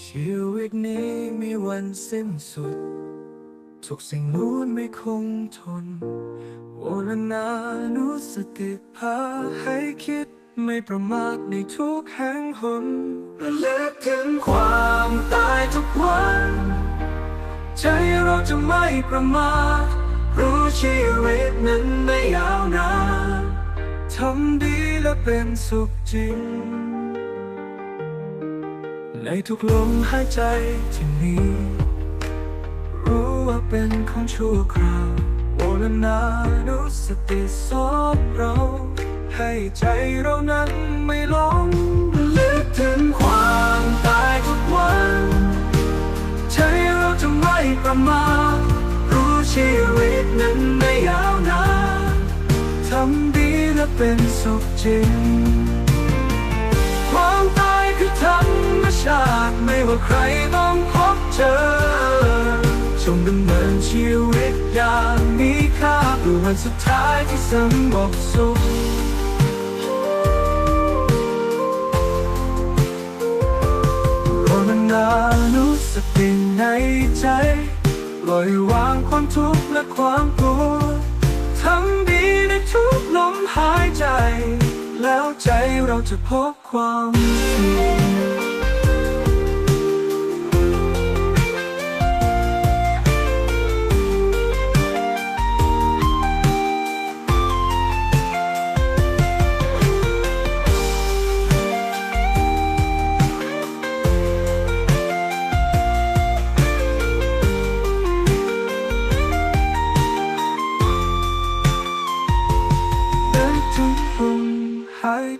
ชีวิตนี้มีวันสิ้นสุด ทุกสิ่งล้วนไม่คงทนโอรนานุสติพาให้คิดไม่ประมาทในทุกแห่งหนระลึกถึงความตายทุกวัน ใจเราจะไม่ประมาท รู้ชีวิตนั้นไม่ยาวนานทำดีและเป็นสุขจริง ในทุกลมหายใจที่มีรู้ว่าเป็นของชั่วคราวโอลนานุสติสอนเรา ให้ใจเรานั้นไม่หลงลึกถึงความตายทุกวัน ใจเราจะไม่ประมาทรู้ชีวิตนั้นไม่ยาวนานทำดีและเป็นสุขจริง ว่าใครต้องพบเจอจงดำเนินชีวิตอย่างมีค่าเพื่อวันสุดท้ายที่สงบสุขโรมนานุสติในใจปล่อยวางความทุกข์และความกลัวทำดีในทุกลมหายใจ แล้วใจเราจะพบความสุข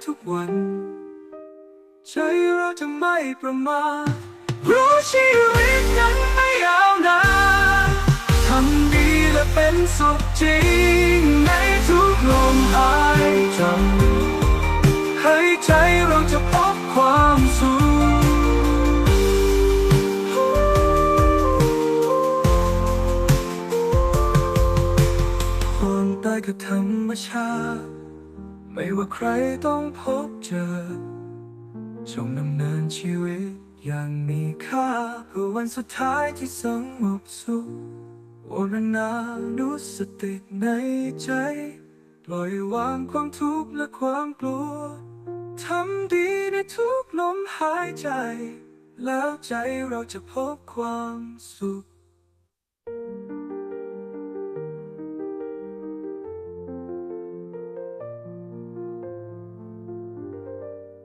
ทุกวัน ใจเราจะไม่ประมาทรู้ชีวิตนั้นไม่ยาวนานทำดีและเป็นสุขจริง ในทุกลมหายใจให้ใจเราจะพบความสุขความตายคือธรรมชาติ ไม่ว่าใครต้องพบเจอจงดำเนินชีวิตอย่างมีค่าเพื่อวันสุดท้ายที่สงบสุขโอรนานุสติในใจ ปล่อยวางความทุกข์และความกลัว ทำดีในทุกลมหายใจ แล้วใจเราจะพบความสุข